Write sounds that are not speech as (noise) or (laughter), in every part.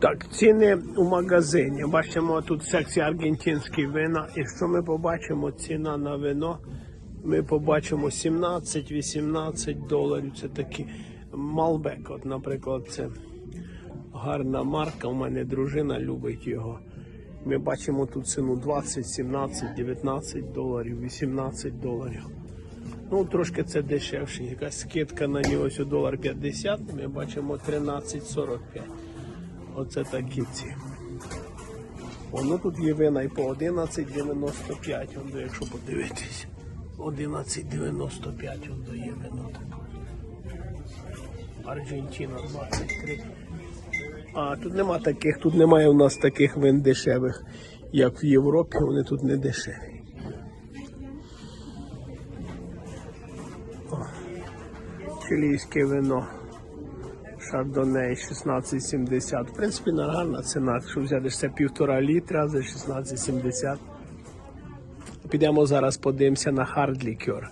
Так, ціни у магазині. Бачимо тут секція аргентинські вина. І що ми побачимо? Ціна на вино. Ми побачимо 17-18 доларів. Це такі Малбек. От, наприклад, це гарна марка. У мене дружина любить його. Ми бачимо тут ціну 20, 17, 19 доларів, 18 доларів. Ну, трошки це дешевше. Якась скидка на нього долар 50, ми бачимо 13,45. Оце такі ці. Воно тут є вина і по 11,95, он, якщо подивитись. 11,95 он дає вино також. Аргентина 23. А тут нема таких, тут немає у нас таких вин дешевих, як в Європі, вони тут не дешеві. Чилійське вино. Шардоней 16,70. В принципі, нормальна ціна. Якщо взяти це півтора літра за 16,70. Підемо зараз подивимося на хард лікер.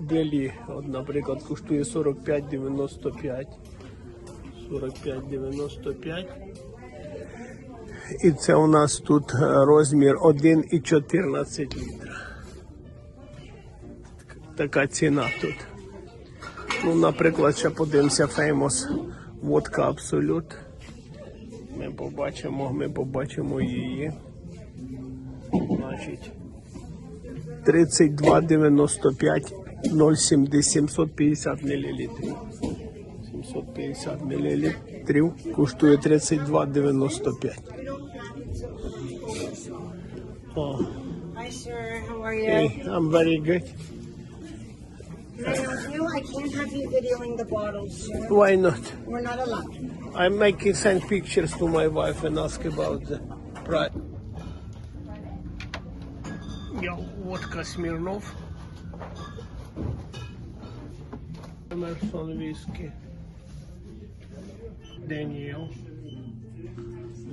Белі, наприклад, коштує 45,95. 45,95. І це у нас тут е, розмір 1,14 літра. Така ціна тут. Ну, наприклад, ще подивимося Famous водка Абсолют. Ми побачимо, ми побачимо її. Значить 32,95 0,7 750 мл. 750 мл коштує 32,95. О, Hi, sir. How are you? hey, I'm very good. Can I help you? I can't have you videoing the bottles, sir. Why not? We're not allowed. I'm making send pictures to my wife and ask about the price. Я водка Смирнов. Емерсон віскі. Деніел.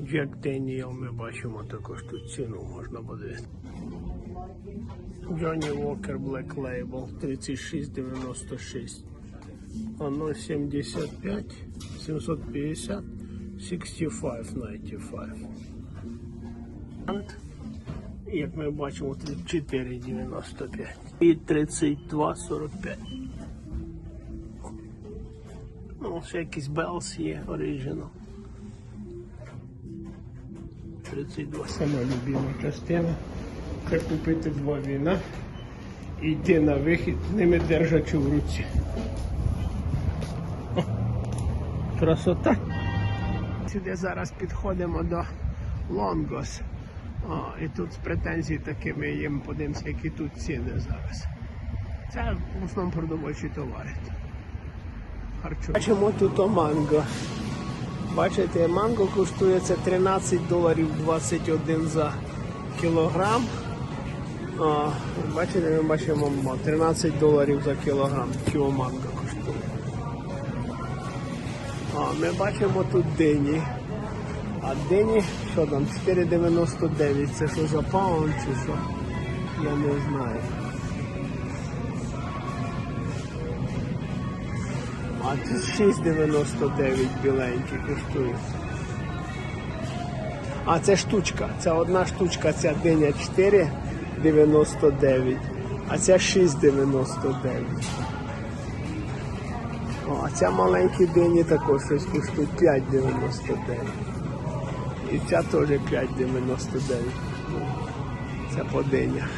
Джек Деніел ми бачимо також тут ціну можна подивити. Джонні Walker Black Label 3696. Оно 75, 750, 65,95. Як ми бачимо, 34,95 і 32,45. Ну, ще якийсь Белс є, оригінал. 32. Сама любима частина. Це купити два віна і йти на вихід, ними держачи в руці. Красота. Сюди зараз підходимо до Лонгос. О, і тут з претензій такими їм подивимося, які тут ціни зараз. Це в основному продовольчі товари. Харчо. Бачимо тут о манго. Бачите, манго коштує це 13 доларів 21 за кілограм. Бачите, ми бачимо 13 доларів за кілограм. Кіло коштує. А, ми бачимо тут дині. А дині, що там, 4,99. Це що за паунд чи що? Я не знаю. А тут 6,99 біленькі коштує. А це штучка. Це одна штучка, ця диня 4,99, а ця 6,99. О, а ця маленькі дині також щось коштують 5,99. І ця теж 5,99. Ну, Це по динях.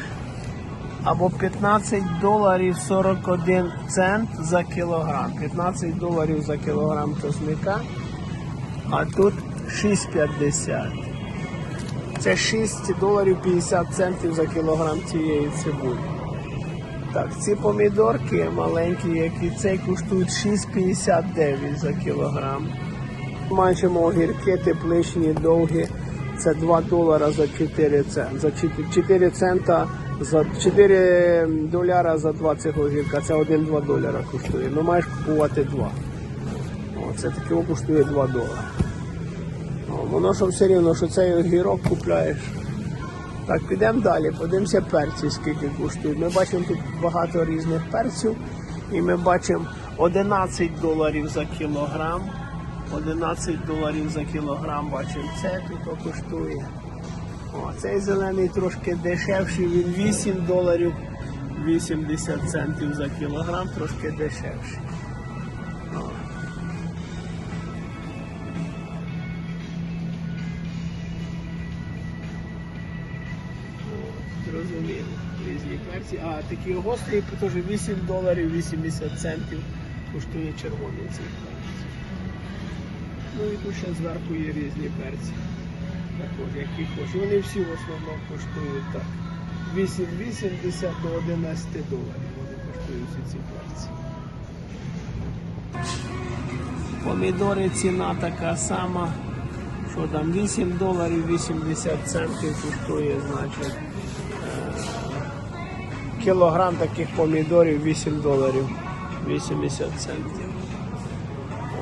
Або 15 доларів 41 цент за кілограм. 15 доларів за кілограм чесника, а тут 6,50. Це 6 доларів 50 центів за кілограм цієї цибулі. Так, ці помідорки маленькі, які цей коштують 6,59 за кілограм. Бачимо огірки тепличні, довгі. Це 2 долара за 4 цента. За 4 цента за 4 доляра за 2 цих огірка. Це 1-2 доляра коштує. Ну маєш купувати 2. О, це таке коштує 2 долара. Воно що все рівно, що цей огірок купляєш. Так, підемо далі, подивимося перці, скільки коштують. Ми бачимо тут багато різних перців. І ми бачимо 11 доларів за кілограм. 11 доларів за кілограм, бачимо, це тут коштує. О, цей зелений трошки дешевший, він 8 доларів 80 центів за кілограм, трошки дешевший. А такі гострі, теж 8 доларів 80 центів коштує червоний цей перець. Ну і тут ще зверху є різні перці. Також, які хочеш. Вони всі в основному коштують так. 8,80 до 11 доларів. Вони коштують ці перці. Помідори ціна така сама. Що там 8 доларів 80 центів коштує, значить. Кілограм таких помідорів 8 доларів 80 центів.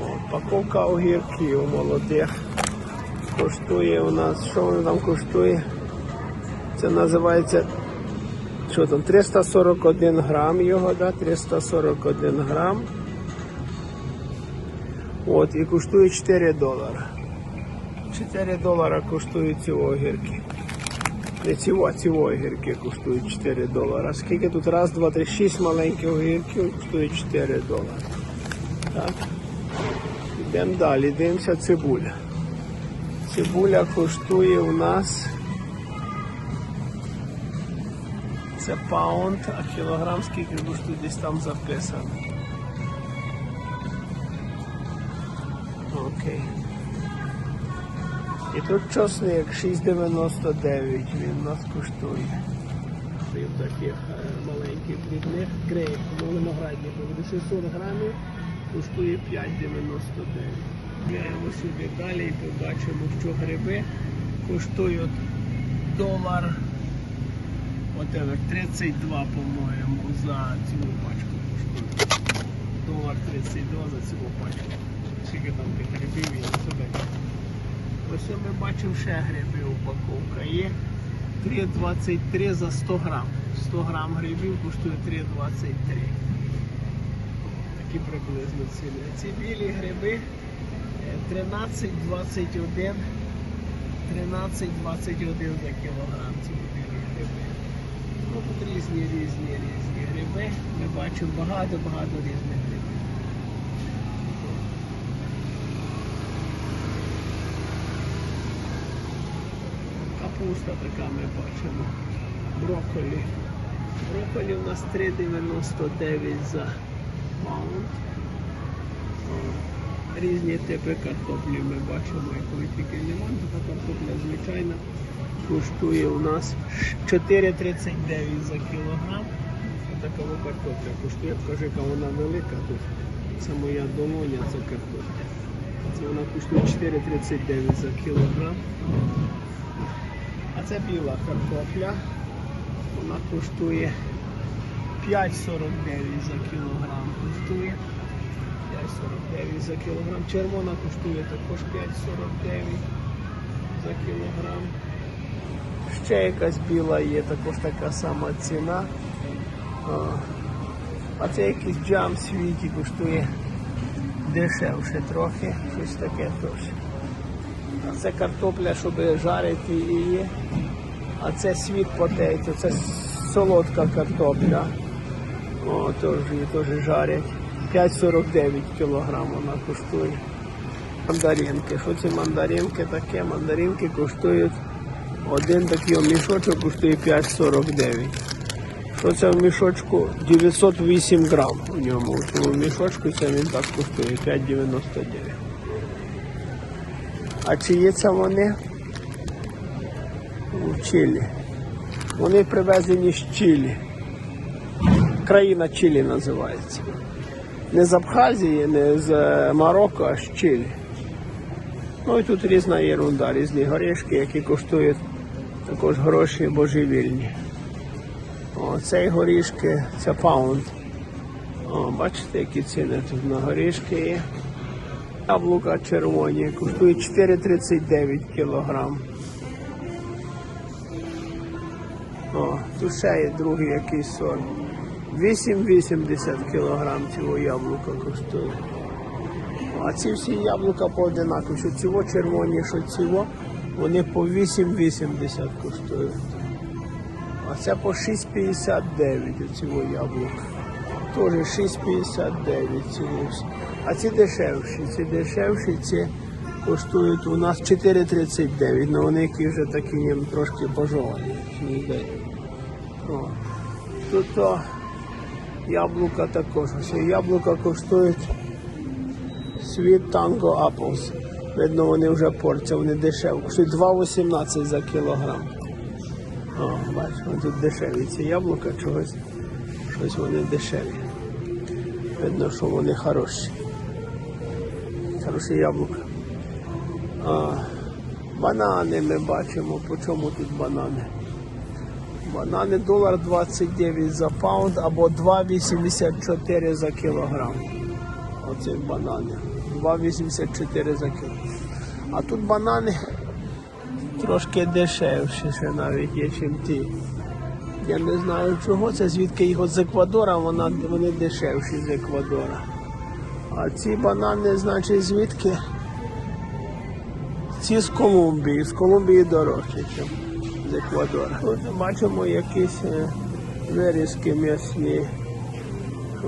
От, Паковка огірків молодих коштує у нас, що воно там коштує? Це називається що там, 341 грам його, да? 341 грам. От, і коштує 4 долари. 4 долара коштують ці огірки. Не ці, огірки коштують 4 долара. Скільки тут? Раз, два, три, шість маленьких огірків коштує 4 долари. Так. Йдемо далі, дивимося цибуля. Цибуля коштує у нас. Це паунд, а кілограм скільки коштує десь там записано. Окей. І тут чосник 6,99 він у нас коштує. В таких е, маленьких дрібних грейп, ну виноградників. Буде 600 грамів, коштує 5,99. Йдемо сюди далі і побачимо, що гриби коштують долар. Whatever, 32, по-моєму, за цілу пачку коштує. Долар 32 за цілу пачку. Скільки там тих грибів є сюди. Ось ми бачимо ще гриби упаковка. Є 3,23 за 100 грам. 100 грам грибів коштує 3,23. Такі приблизно ціни. Ці білі гриби е, 13,21 13,21 за кілограм ці білі гриби. Ну тут різні, різні, різні гриби. Ми бачимо багато-багато різних грибів. Капуста така ми бачимо. Брокколі. Брокколі у нас 3,99 за паунд. Різні типи картоплі ми бачимо, якої тільки немає. Така картопля звичайна коштує у нас 4,39 за кілограм. Така картопля коштує, кажу, яка вона велика тут. Це моя долоня, це картопля. Це вона коштує 4,39 за кілограм. Це біла картопля. Вона коштує 5,49 за кілограм. Коштує 5,49 за кілограм. Червона коштує також 5,49 за кілограм. Ще якась біла є, також така сама ціна. А це якийсь джам світі коштує дешевше трохи, щось таке теж. Це картопля, щоб жарити її. А це світ потейто, це солодка картопля. О, теж її теж жарять. 5,49 кілограм вона коштує. Мандаринки. Що ці мандаринки таке? Мандаринки коштують один такий мішочок коштує 5,49. Що це в мішочку? 908 грам у ньому. У цьому мішочку це він так коштує 5,99. А чи це вони? У Чилі. Вони привезені з Чилі. Країна Чилі називається. Не з Абхазії, не з е, Марокко, а з Чилі. Ну і тут різна єрунда, різні горішки, які коштують також гроші божевільні. О, цей горішки, це паунд. О, бачите, які ціни тут на горішки є. Яблука червоні, коштують 4,39 кілограм. О, тут ще є другий якийсь сорт. 8,80 кілограм цього яблука коштує. А ці всі яблука по одинакові, що цього червоні, що цього, вони по 8,80 коштують. А це по 6,59 цього яблука. Теж 6,59. А ці дешевші, ці дешевші, ці коштують у нас 4,39, але вони які вже такі ніби трошки пожовані. Тут о, яблука також. Яблука коштують Sweet Tango Apples. Видно, вони вже порція, вони дешеві. Коштують 2,18 за кілограм. О, бачимо, тут дешеві ці яблука чогось. Щось вони дешеві. Видно, що вони хороші. Хороші яблука. А, банани ми бачимо. По чому тут банани? Банани долар 29 за паунд або 2,84 за кілограм. Оце банани. 2,84 за кілограм. А тут банани трошки дешевші ще навіть є, ніж ті. Я не знаю чого це, звідки їх от з Еквадора, вона, вони дешевші з Еквадора. А ці банани, значить, звідки? Ці з Колумбії. З Колумбії дорожчі, ніж з Еквадора. Тут бачимо якісь е, вирізки м'ясні.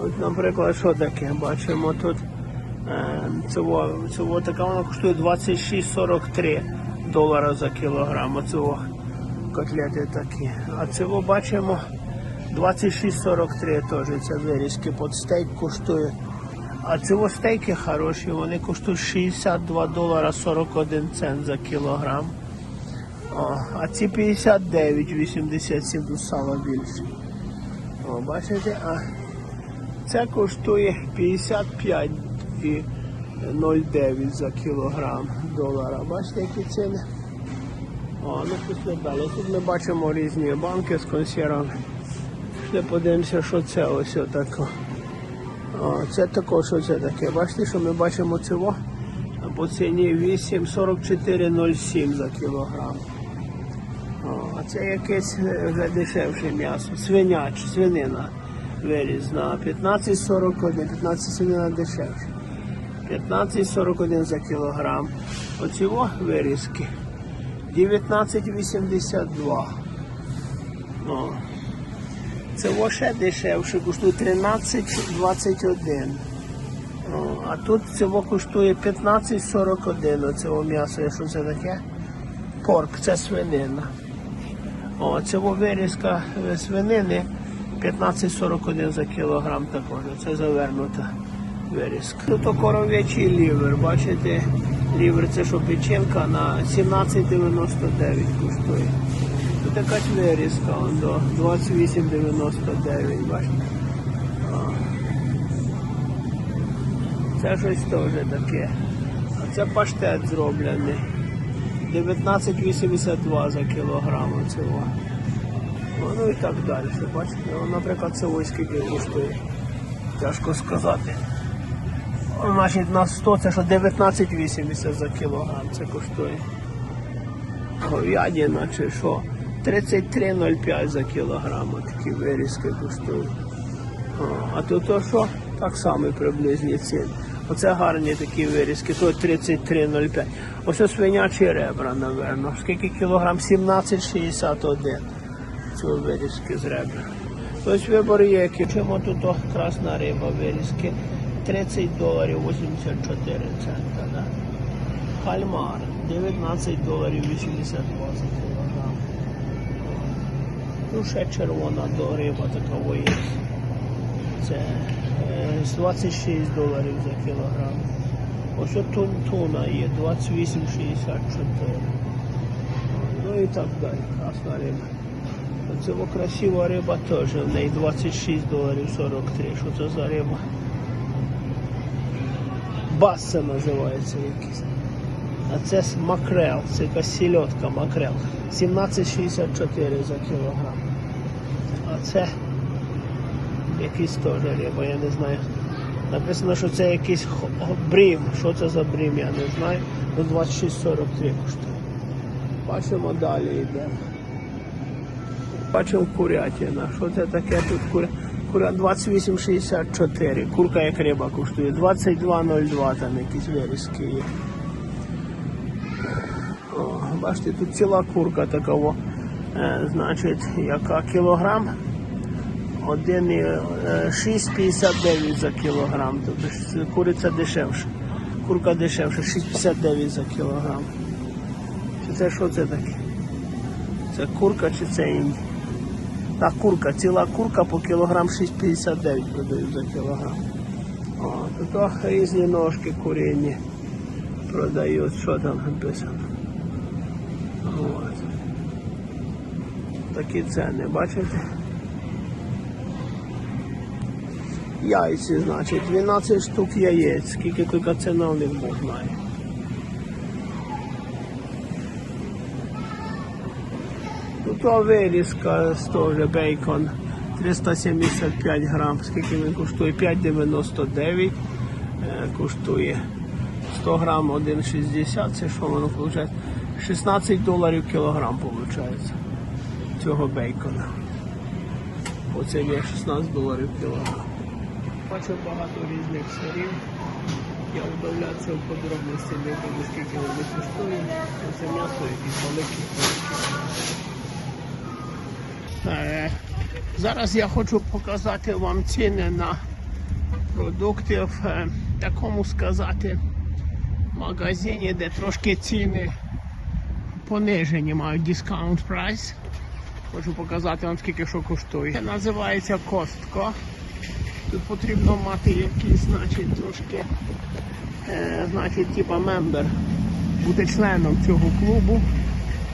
От, наприклад, що таке? Бачимо тут е, цього, цього така вона коштує 26,43 долара за кілограм. Оцього котлети такі. А цього бачимо 26,43 теж це вирізки. Под стейк коштує. А цього стейки хороші, вони коштують 62 долара 41 цент за кілограм. О, а ці 59,87 до сала більше. О, бачите, а це коштує 55,09 за кілограм долара. Бачите, які ціни? О, ну пішли далі. Тут ми бачимо різні банки з консервами. Пішли подивимося, що це ось отако. О, це також що це таке. Бачите, що ми бачимо цього по ціні 8,44,07 за кілограм. О, а це якесь е, дешевше м'ясо. Свиняч, свинина виріз на 15,41, 15 свинина дешевше. 15,41 за кілограм. Оцього вирізки 19,82. О. Це ще дешевше, коштує 13,21. О, А тут цього коштує 15,41. Оцього м'ясо, що це таке? Порк, це свинина. О, цього вирізка е, свинини 15,41 за кілограм також. Це завернута вирізка. Тут коров'ячий лівер, бачите, лівер це що печінка на 17,99 коштує. Тут вирізка он, до 28,99, бачите. Це щось теж таке. А це паштет зроблений. 19,82 за кілограм цього. Ну і так далі. Бачите, ну, наприклад, це ось скільки коштує. Тяжко сказати. Значить, на 100 це що 19,80 за кілограм це коштує. Говядина чи що. 33,05 за кілограм такі вирізки коштують. А тут то що? Так само приблизні ціни. Оце гарні такі вирізки, то 33,05. Ось свинячі ребра, напевно. Скільки кілограм? 17,61. Це вирізки з ребра. Ось вибор є, які. Чому тут красна риба вирізки? 30 доларів 84 цента. Да? Кальмар 19 доларів 82 за кілограм. Ну, ще червона до риба є. Це е, 26 доларів за кілограм. Ось от тун, туна є 28,64. Ну і так далі. Красна риба. Оце о, красива риба теж. В неї 26 доларів 43. Що це за риба? Бас це називається якийсь. А це макрел, це якась сільотка макрел. 17,64 за кілограм. А це якийсь теж риба, я не знаю. Написано, що це якийсь брім. Що це за брім, я не знаю. До 26,43 коштує. Бачимо далі йдемо. Бачимо курятина. Що це таке тут Кура 28,64. Курка як риба коштує 22,02, там якісь вирізки є. О, бачите, тут ціла курка такого, е, значить, яка кілограм. 1,6,59 за кілограм. Тобто куриця дешевша. Курка дешевша, 6,59 за кілограм. Чи це що це таке? Це курка чи це інді? Та курка, ціла курка по кілограм 6,59 продають за кілограм. О, тут різні ножки куріння продають, що там написано. От. Такі ціни, бачите? Яйці, значить, 12 штук яєць, скільки тільки ціна в них Бог знає. О, вирізка теж бейкон 375 грам. Скільки він коштує? 5,99 е, коштує 100 грам 1,60. Це що воно виходить? 16 доларів кілограм виходить цього бейкона. Оце є 16 доларів кілограм. Бачу багато різних сирів. Я вдавлятися в подробності не буду, скільки вони коштують. Це м'ясо якісь великі. Е, Зараз я хочу показати вам ціни на продукти в е, такому сказати магазині, де трошки ціни понижені, мають discount price. Хочу показати вам скільки що коштує. Це називається Костко. Тут потрібно мати якийсь, значить, трошки, е, значить, типа мембер, бути членом цього клубу.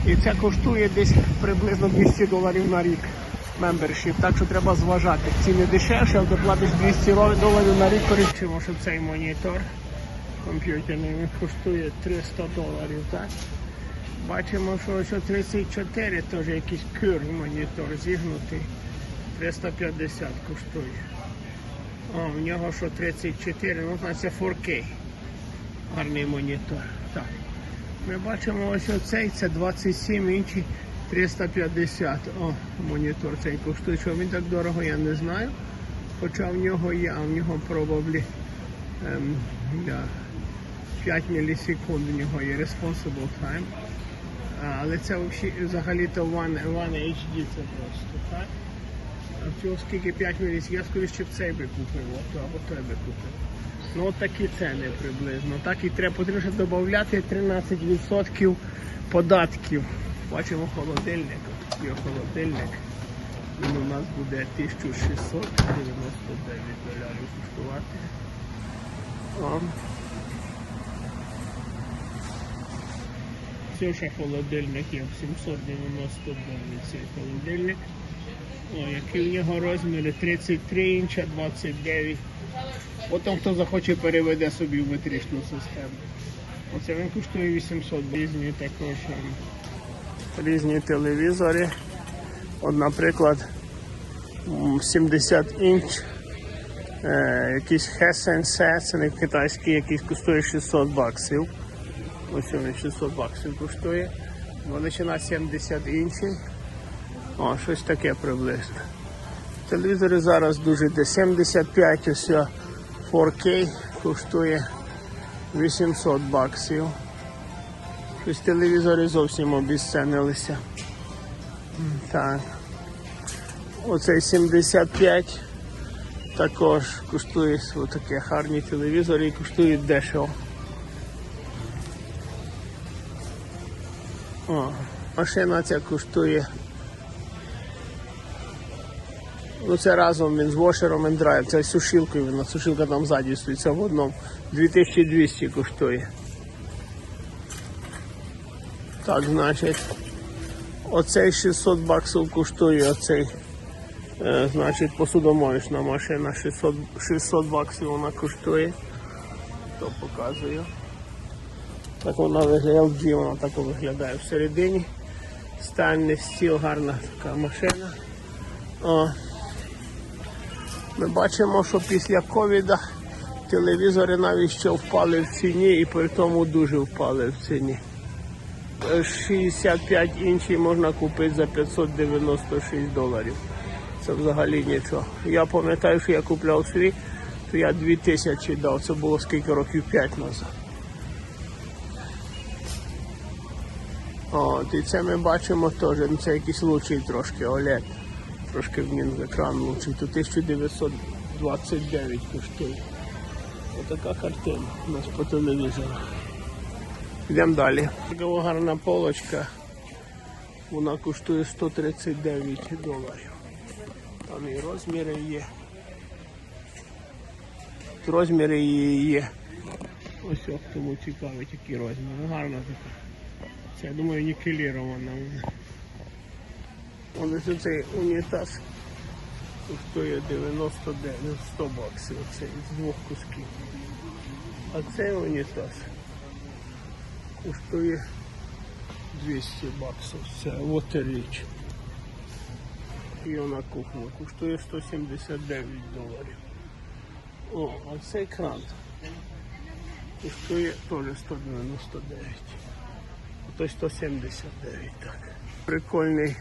І це коштує десь приблизно 200 доларів на рік мембершіп. Так що треба зважати. Ціни дешевше, але доплатиш 200 доларів на рік, коричимо, що цей монітор комп'ютерний коштує 300 доларів. так? Бачимо, що ось 34 теж якийсь кюр монітор зігнутий. 350 коштує. О, в нього що 34, ну це 4K. Гарний монітор. Так. Ми бачимо ось оцей, це 27 інший 350. О, монітор цей коштує. Що він так дорого, я не знаю. Хоча в нього є, а в нього probably ем, да, 5 мілісекунд в нього є responsible time. Але це взагалі- взагалі-то One, One HD це просто, так? А в цього скільки 5 мілісекунд, я скоріше б цей би купив, або той би купив. Ну от такі ціни приблизно. Так і треба потрібно додати 13% податків. Бачимо холодильник. Є холодильник. Він у нас буде 1699 доларів коштувати. О. Ще холодильник є 799 цей холодильник. О, який в нього розміри 33 інча, 29. Потім хто захоче переведе собі в метричну систему. Оце він коштує 800 різні також різні телевізори. От, наприклад, 70 інч. Е, якийсь Hesense, це китайський, якийсь коштує 600 баксів. Ось він 600 баксів коштує. Величина 70 інчів. О, щось таке приблизно. Телевізори зараз дуже де 75 ось 4K коштує 800 баксів. Щось телевізори зовсім обіцянилися. Так. Оцей 75 також коштує отакі гарні телевізори і коштують дешево. О, машина ця коштує. Ну це разом він з вошером and драйв, це з сушилкою, вона сушилка там ззаді стоїть, це в одному. 2200 коштує. Так, значить, оцей 600 баксів коштує оцей. Е, значить, посудомоєчна машина 600, 600 баксів вона коштує. То показую. Так вона виглядає, LG вона так виглядає всередині. Стальний стіл, гарна така машина. О. Ми бачимо, що після ковіда телевізори навіть ще впали в ціні і при тому дуже впали в ціні. Е, 65 інші можна купити за 596 доларів. Це взагалі нічого. Я пам'ятаю, що я купляв свій, то я 2000 дав. Це було скільки років 5 назад. От, і це ми бачимо теж, це якийсь лучший трошки OLED. Трошки він екран лучший. Тут 1929 коштує. Отака картина у нас по телевізору. Йдемо далі. Така гарна полочка. Вона коштує 139 доларів. Там і розміри є. Розміри її є. Ось ось тому цікавить, які розміри. Гарна така. Це, я думаю, нікелірована Ось ось цей унітаз коштує 99, 100 баксів. Це з двох кусків. А цей унітаз коштує 200 баксів. Це Waterreach. І на кухня коштує 179 доларів. О, а цей кран коштує теж 199. Ото 179, так. Прикольний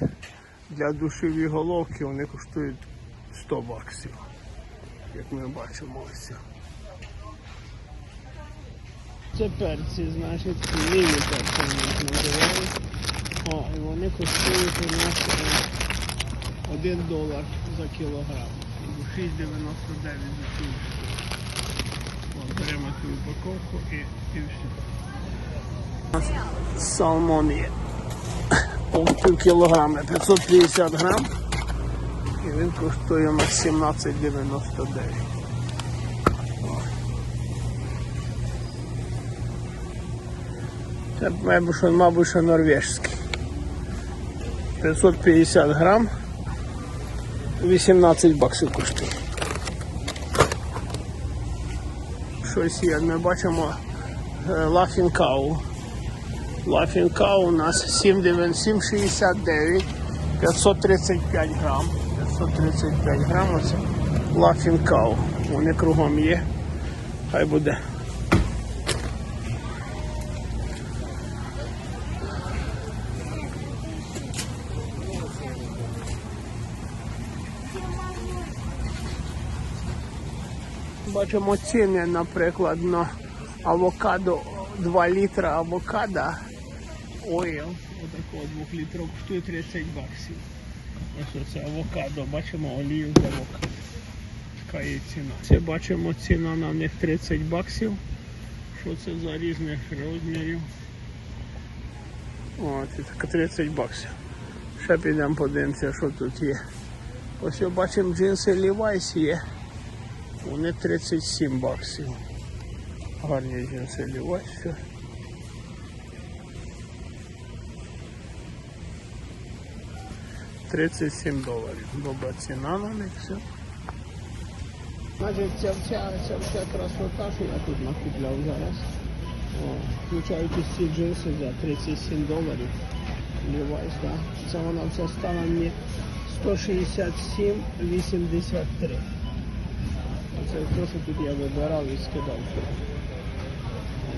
для душові головки, вони коштують 100 баксів. Як ми бачимо ось. Це перці, значить, міні перці їх називають. О, і вони коштують у нас 1 долар за кілограм. 6,99 за. О, Беремо цю упаковку і, і все. У нас Салмон є. Пів кілограми, 550 грам. І він коштує у нас 17,99. Це, мабуть, що, норвежський. 550 грам. 18 баксів коштує. Щось є, ми бачимо е, Cow у нас 7,69, 535 грам. 535 грам оце Cow. Вони кругом є. Хай буде. Бачимо ціни, наприклад, на авокадо 2 літра авокадо. Ойл, отакого 2 літрів, коштує 30 баксів. Ось оце авокадо, бачимо олію з авокадо. Така є ціна. Це бачимо ціна на них 30 баксів. Що це за різних розмірів? О, це така 30 баксів. Ще підемо подивимося, що тут є. Ось бачимо джинси Levi's є. Вони 37 баксів. Гарні джинси Levi's. 37 доларів. Добра ціна на них все. Значить, ця вся, ця вся красота, що я тут накупляв зараз. О, включаючи ці джинси за 37 доларів. Levi's, да. Це вона вся стала мені 167,83. Це те, що тут я вибирав і скидав.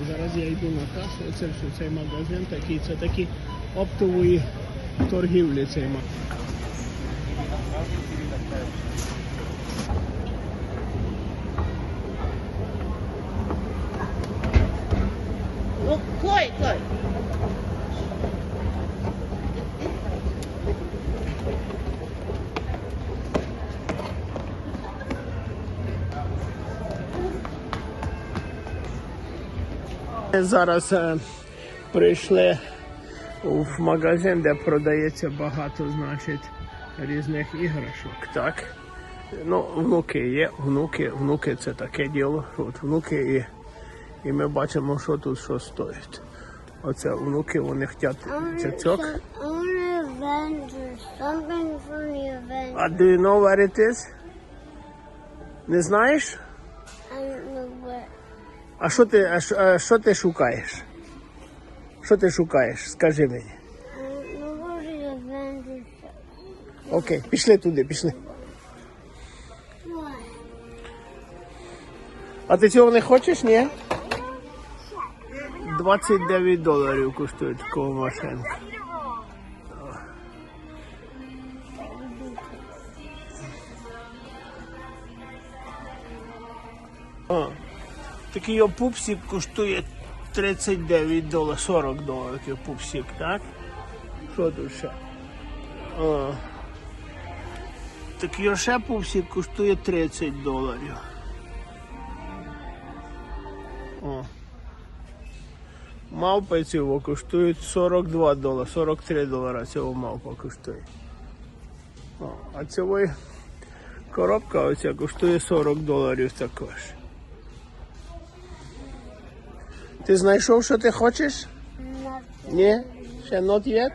Зараз я йду на касу, оце все, цей магазин такий, це такі оптової торгівлі магазин. Ну, Зараз е, прийшли в магазин, де продається багато, значить, різних іграшок. Так. Ну, внуки є, внуки, внуки це таке діло. От внуки і, і ми бачимо, що тут що стоїть. Оце внуки, вони хочуть цяцьок. А do you know where it is? Не знаєш? I don't know what. А що ти, а а що ти шукаєш? Що ти шукаєш? Скажи мені. Окей, пішли туди, пішли. А ти цього не хочеш, ні? 29 доларів коштує такого машинка. Такий опупсік коштує 39 доларів, 40 доларів пупсик, так? Що тут ще? О. Такий ще пупсик коштує 30 доларів. О. Мавпи цього коштують 42 долари, 43 долара цього мавпа коштує. О, а цього коробка оця коштує 40 доларів також. Ти знайшов, що ти хочеш? Ні? Ще not yet?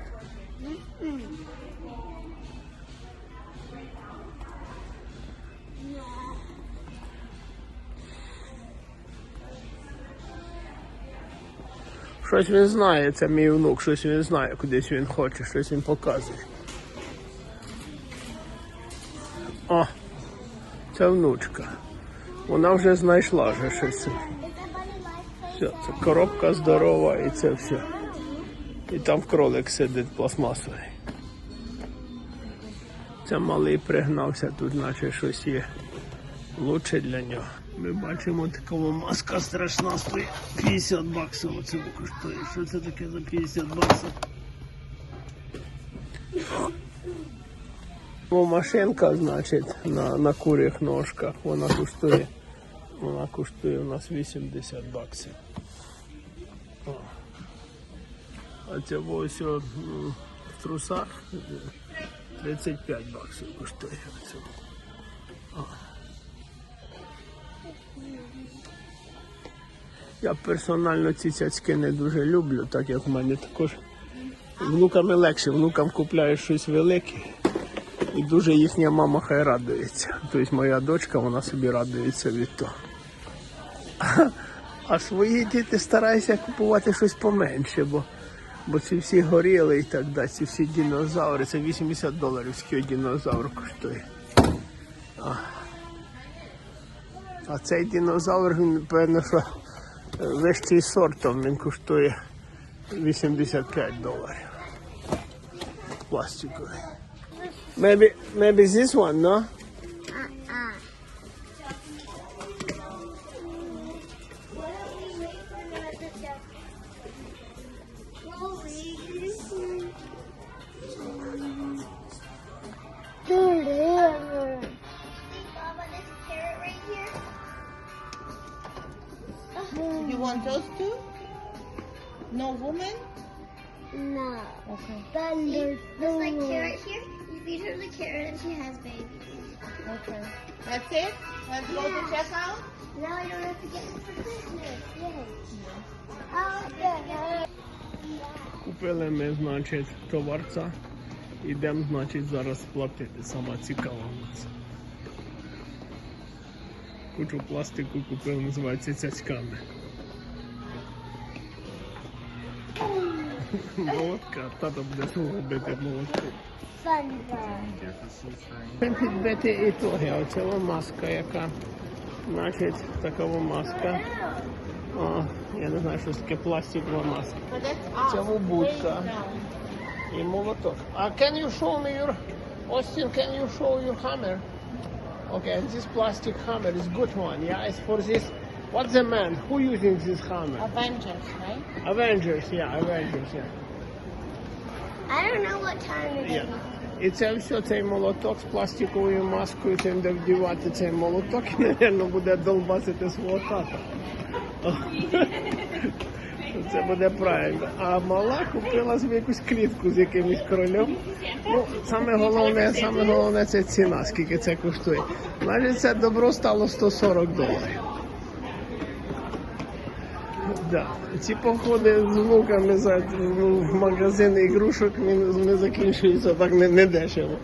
Щось він знає, це мій внук, щось він знає, кудись він хоче, щось він показує. О, це внучка. Вона вже знайшла вже щось. Все, це коробка здорова і це все. І там кролик сидить пластмасовий. Це малий пригнався, тут наче щось є лучше для нього. Ми бачимо такого маска страшна стоїть. 50 баксів оце коштує. Що це таке за 50 баксів? О, машинка, значить, на, на курях ножках. Вона коштує. Вона коштує у нас 80 баксів. О. А це ось о, в трусах е, 35 баксів коштує. Оце. Я персонально ці цяцьки не дуже люблю, так як в мене також внуками легше, внукам купляєш щось велике. І дуже їхня мама хай радується. Тобто моя дочка, вона собі радується від того. А свої діти стараюся купувати щось поменше, бо, бо ці всі горіли і так далі, ці всі динозаври, це 80 доларів динозавр коштує. А, а цей динозавр, він, певно, що вищий сортом, він коштує 85 доларів. Пластиковий. Maybe, maybe this one, no? No woman? No. Okay. Thunder. It's like carrot here. You feed her the carrot and she has babies. Okay. That's it? Let's go to check out? Now I don't have to get it for Christmas. Oh, yeah. Купили ми, значить, товарця. Ідемо, значить, зараз платити. Сама цікава у нас. Кучу пластику купив, називається цяцьками. Молотка, тато буде свого бити. Thunder. Ми підбити ітоги. Оце маска, яка, значить, така маска. О, я не знаю, що таке пластикова маска. Це off. І молоток. А can you show me your Austin, can you show your hammer? Okay, and this plastic hammer is good one, yeah? It's for this. What's the man? Who using this hammer? Avengers, right? Avengers, yeah, Avengers, yeah. I don't know what time it is. yeah. І це все цей молоток з пластиковою маскою, цим де вдівати цей молоток (laughs) і, мабуть, буде долбасити свого тата. (laughs) Це буде правильно. А мала купила собі якусь клітку з якимось королем. Ну, саме головне, саме головне це ціна, скільки це коштує. Навіть це добро стало 140 доларів. Да. Ці походи з внуками за, ну, в магазин ігрушок не, закінчуються так не, не дешево.